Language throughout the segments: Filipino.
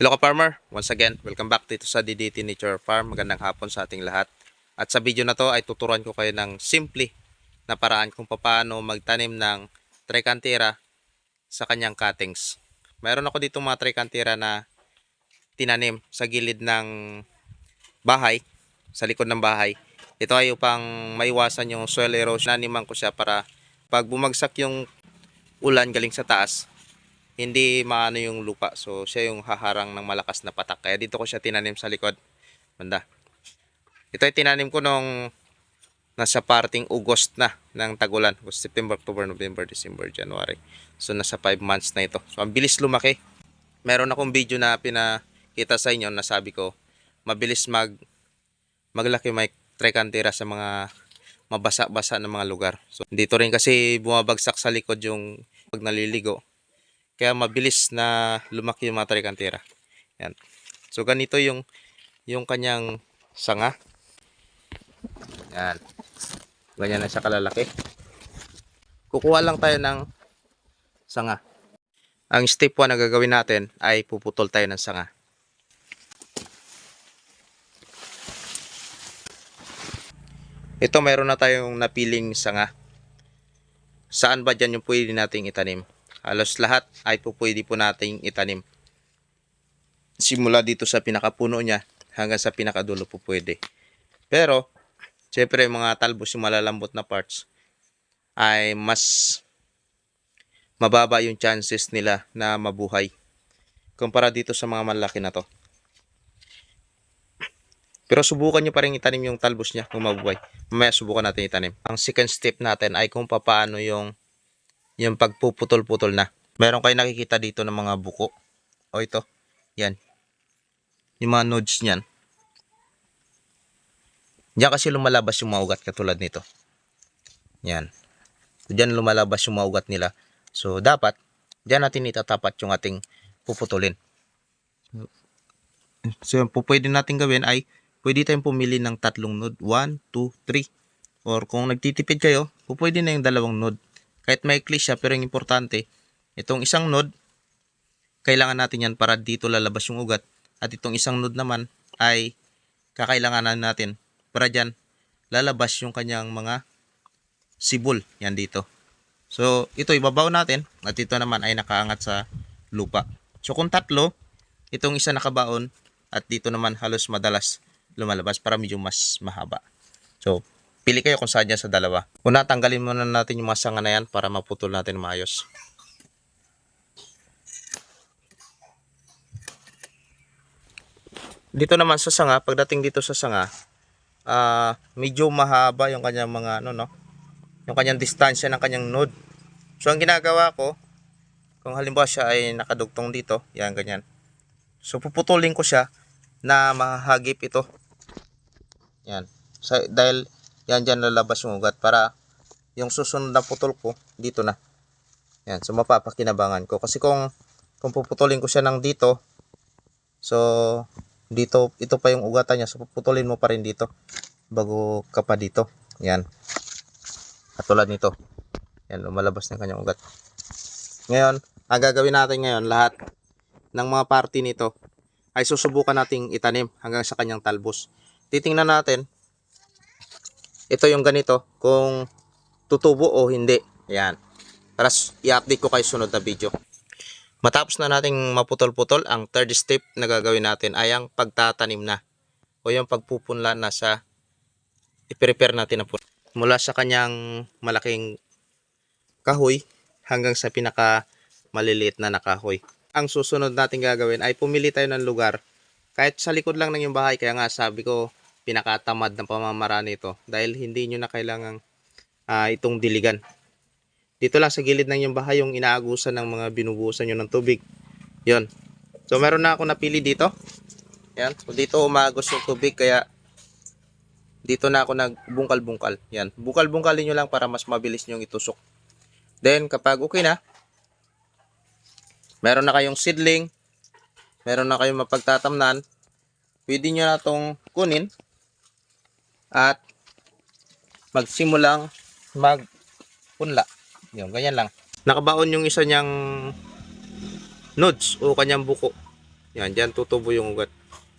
Hello ka farmer, once again, welcome back dito sa DDT Nature Farm. Magandang hapon sa ating lahat. At sa video na to ay tuturuan ko kayo ng simple na paraan kung paano magtanim ng tricantera sa kanyang cuttings. Mayroon ako dito mga tricantera na tinanim sa gilid ng bahay, sa likod ng bahay. Ito ay upang maiwasan yung soil erosion. Naniman ko siya para pag bumagsak yung ulan galing sa taas, hindi maano yung lupa. So, siya yung haharang ng malakas na patak. Kaya dito ko siya tinanim sa likod. Banda. Ito ay tinanim ko nung nasa parting August na ng tagulan. August, September, October, November, December, January. So, nasa 5 months na ito. So, ang bilis lumaki. Meron akong video na pinakita sa inyo na sabi ko, mabilis mag maglaki may tricantera sa mga mabasa-basa na mga lugar. So, dito rin kasi bumabagsak sa likod yung pag naliligo. Kaya mabilis na lumaki yung mga tricantera. Yan. So ganito yung yung kanyang sanga. Yan. Ganyan na siya kalalaki. Kukuha lang tayo ng sanga. Ang step 1 na gagawin natin ay puputol tayo ng sanga. Ito mayroon na tayong napiling sanga. Saan ba dyan yung pwede nating itanim? Halos lahat ay po pwede po nating itanim. Simula dito sa pinakapuno niya hanggang sa pinakadulo po pwede. Pero, syempre mga talbos yung malalambot na parts ay mas mababa yung chances nila na mabuhay kumpara dito sa mga malaki na to. Pero subukan nyo pa rin itanim yung talbos niya kung mabuhay. Mamaya subukan natin itanim. Ang second step natin ay kung paano yung yung pagpuputol-putol na. Meron kayo nakikita dito ng mga buko. O ito. Yan. Yung mga nodes niyan. Diyan kasi lumalabas yung mga ugat katulad nito. Yan. Diyan lumalabas yung mga ugat nila. So, dapat, diyan natin itatapat yung ating puputulin. So, yung pwede natin gawin ay pwede tayong pumili ng tatlong node. 1, 2, 3. Or kung nagtitipid kayo, pwede na yung dalawang node. Kahit maikli siya, pero yung importante, itong isang node, kailangan natin yan para dito lalabas yung ugat. At itong isang node naman ay kakailanganan natin para dyan lalabas yung kanyang mga sibol. Yan dito. So, ito ibabaw natin at ito naman ay nakaangat sa lupa. So, kung tatlo, itong isa nakabaon at dito naman halos madalas lumalabas para medyo mas mahaba. So, pili kayo kung saan dyan sa dalawa. Una, tanggalin muna natin yung mga sanga na yan para maputol natin maayos. Dito naman sa sanga, pagdating dito sa sanga, ah medyo mahaba yung kanyang mga ano no, yung kanyang distansya ng kanyang node. So ang ginagawa ko, kung halimbawa siya ay nakadugtong dito, yan ganyan. So puputulin ko siya na mahagip ito. Yan. Sa, dahil yan dyan lalabas yung ugat para yung susunod na putol ko dito na. Yan. So mapapakinabangan ko. Kasi kung kung puputulin ko siya ng dito, so dito ito pa yung ugatan niya. So puputulin mo pa rin dito bago ka pa dito. Yan. Katulad nito. Yan, lumalabas ng kanyang ugat. Ngayon, ang gagawin natin ngayon, lahat ng mga party nito ay susubukan nating itanim hanggang sa kanyang talbos. Titingnan natin, ito yung ganito, kung tutubo o hindi. Yan. Para i-update ko kayo sunod na video. Matapos na nating maputol-putol, ang third step na gagawin natin ay ang pagtatanim na o yung pagpupunla na sa i-prepare natin na puno. Mula sa kanyang malaking kahoy hanggang sa pinaka maliliit na nakahoy. Ang susunod natin gagawin ay pumili tayo ng lugar kahit sa likod lang ng yung bahay. Kaya nga sabi ko pinakatamad ng pamamaraan nito dahil hindi nyo na kailangang ah, itong diligan. Dito lang sa gilid ng yung bahay yung inaagusan ng mga binubusan nyo ng tubig. Yon. So meron na ako napili dito. Yan. So dito umagos yung tubig kaya dito na ako nagbungkal-bungkal. Yan. Bungkal-bungkalin nyo lang para mas mabilis nyo itusok. Then kapag okay na, meron na kayong seedling, meron na kayong mapagtatamnan, pwede nyo na itong kunin at magsimulang magpunla. Yun, ganyan lang. Nakabaon yung isa niyang nodes o kanyang buko. Yan, dyan tutubo yung ugat.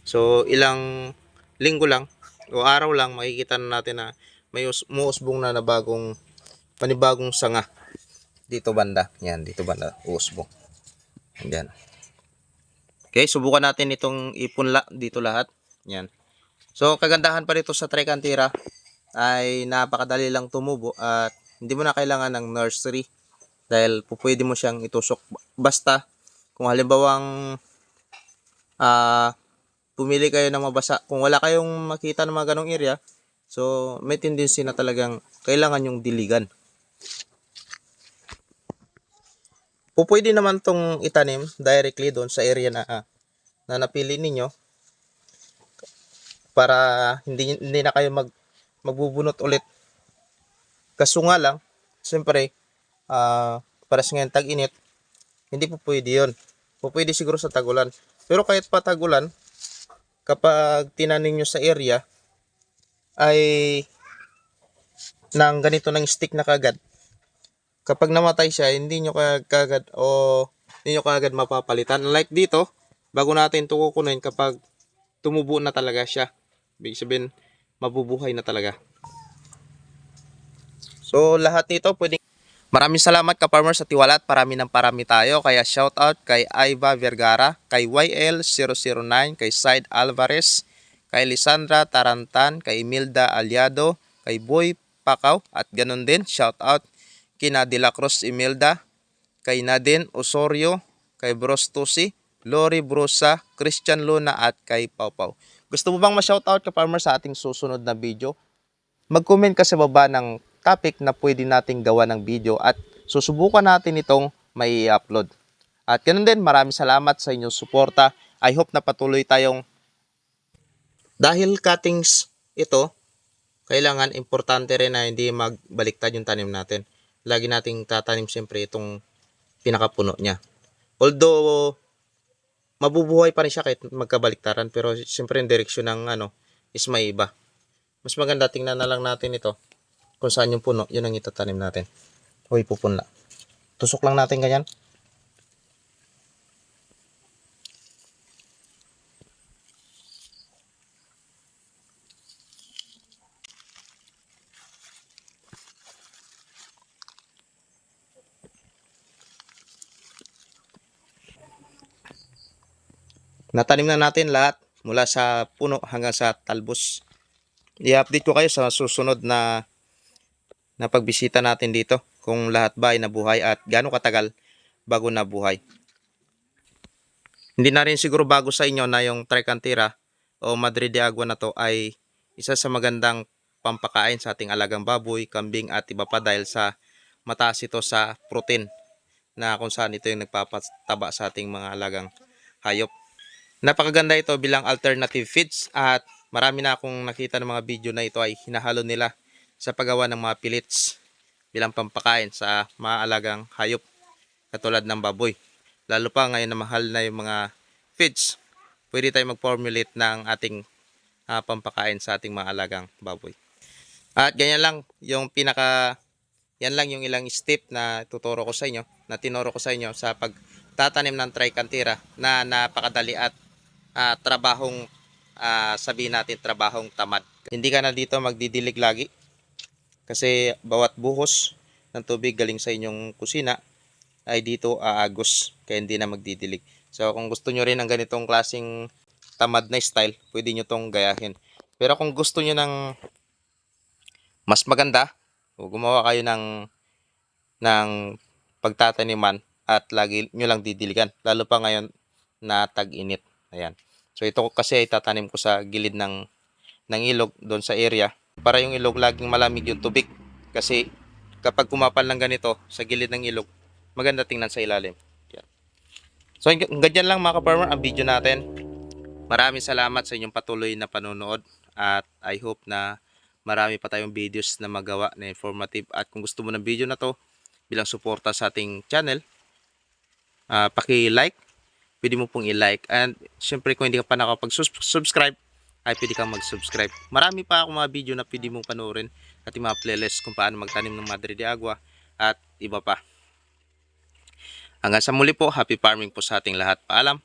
So, ilang linggo lang o araw lang makikita na natin na may us- muusbong na na bagong panibagong sanga dito banda. Yan, dito banda, uusbong. Yan. Okay, subukan natin itong ipunla dito lahat. Yan. So, kagandahan pa rito sa Tricantira ay napakadali lang tumubo at hindi mo na kailangan ng nursery dahil po pwede mo siyang itusok. Basta kung halimbawang ah pumili kayo ng mabasa kung wala kayong makita ng mga ganong area so may tendency na talagang kailangan yung diligan. Po pwede naman tong itanim directly doon sa area na ah, na napili ninyo para hindi hindi na kayo mag magbubunot ulit. Kaso nga lang siyempre ah para sa ngayon tag-init hindi po pwede yun. Po pwede siguro sa tagulan. Pero kahit pa tagulan kapag tinanim nyo sa area ay nang ganito ng stick na kagad kapag namatay siya hindi nyo kag- kagad o hindi nyo kagad mapapalitan. Like dito bago natin ito kukunin kapag tumubo na talaga siya ibig sabihin mabubuhay na talaga so lahat nito pwedeng Maraming salamat ka farmer sa tiwala at parami ng parami tayo. Kaya shout out kay Iva Vergara, kay YL009, kay Side Alvarez, kay Lisandra Tarantan, kay Imelda Aliado, kay Boy Pakaw at ganun din shout out kina De La Cruz Imelda, kay Nadine Osorio, kay Bros Tusi, Lori Brusa, Christian Luna at kay Pau Pau. Gusto mo bang ma-shoutout ka farmer sa ating susunod na video? mag-comment ka sa baba ng topic na pwede nating gawa ng video at susubukan natin itong may upload At ganun din, maraming salamat sa inyong suporta. I hope na patuloy tayong dahil cuttings ito, kailangan importante rin na hindi magbaliktad yung tanim natin. Lagi nating tatanim siyempre itong pinakapuno niya. Although mabubuhay pa rin siya kahit magkabaliktaran pero siyempre yung direksyon ng ano is may iba mas maganda tingnan na lang natin ito kung saan yung puno, yun ang itatanim natin. Uy, pupunla. Tusok lang natin ganyan. Natanim na natin lahat mula sa puno hanggang sa talbos i-update ko kayo sa susunod na na pagbisita natin dito kung lahat ba ay nabuhay at gaano katagal bago nabuhay. Hindi na rin siguro bago sa inyo na yung Tricantira o Madre de Agua na to ay isa sa magandang pampakain sa ating alagang baboy, kambing at iba pa dahil sa mataas ito sa protein na kung saan ito yung nagpapataba sa ating mga alagang hayop. Napakaganda ito bilang alternative feeds at marami na akong nakita ng mga video na ito ay hinahalo nila sa paggawa ng mga pellets bilang pampakain sa mga alagang hayop katulad ng baboy. Lalo pa ngayon na mahal na yung mga feeds, pwede tayo mag-formulate ng ating ah, pampakain sa ating mga alagang baboy. At ganyan lang yung pinaka yan lang yung ilang step na tuturo ko sa inyo, na tinuro ko sa inyo sa pagtatanim ng tricantira na napakadali at ah, trabahong ah, sabihin natin trabahong tamad. Hindi ka na dito magdidilig lagi kasi bawat buhos ng tubig galing sa inyong kusina ay dito aagos kaya hindi na magdidilig. So kung gusto nyo rin ng ganitong klaseng tamad na style, pwede nyo tong gayahin. Pero kung gusto nyo ng mas maganda, o gumawa kayo ng ng pagtataniman at lagi nyo lang didiligan. Lalo pa ngayon na tag-init. Ayan. So ito kasi itatanim ko sa gilid ng ng ilog doon sa area para yung ilog laging malamig yung tubig kasi kapag kumapal ng ganito sa gilid ng ilog maganda tingnan sa ilalim. Yan. So ganyan lang mga ka-farmer ang video natin. Maraming salamat sa inyong patuloy na panonood at I hope na marami pa tayong videos na magawa na informative at kung gusto mo ng video na to bilang suporta sa ating channel ah paki-like pwede mo pong i-like. And syempre kung hindi ka pa nakapag-subscribe, ay pwede kang mag-subscribe. Marami pa akong mga video na pwede mong panoorin at yung mga playlist kung paano magtanim ng Madre de Agua at iba pa. Hanggang sa muli po, happy farming po sa ating lahat. Paalam!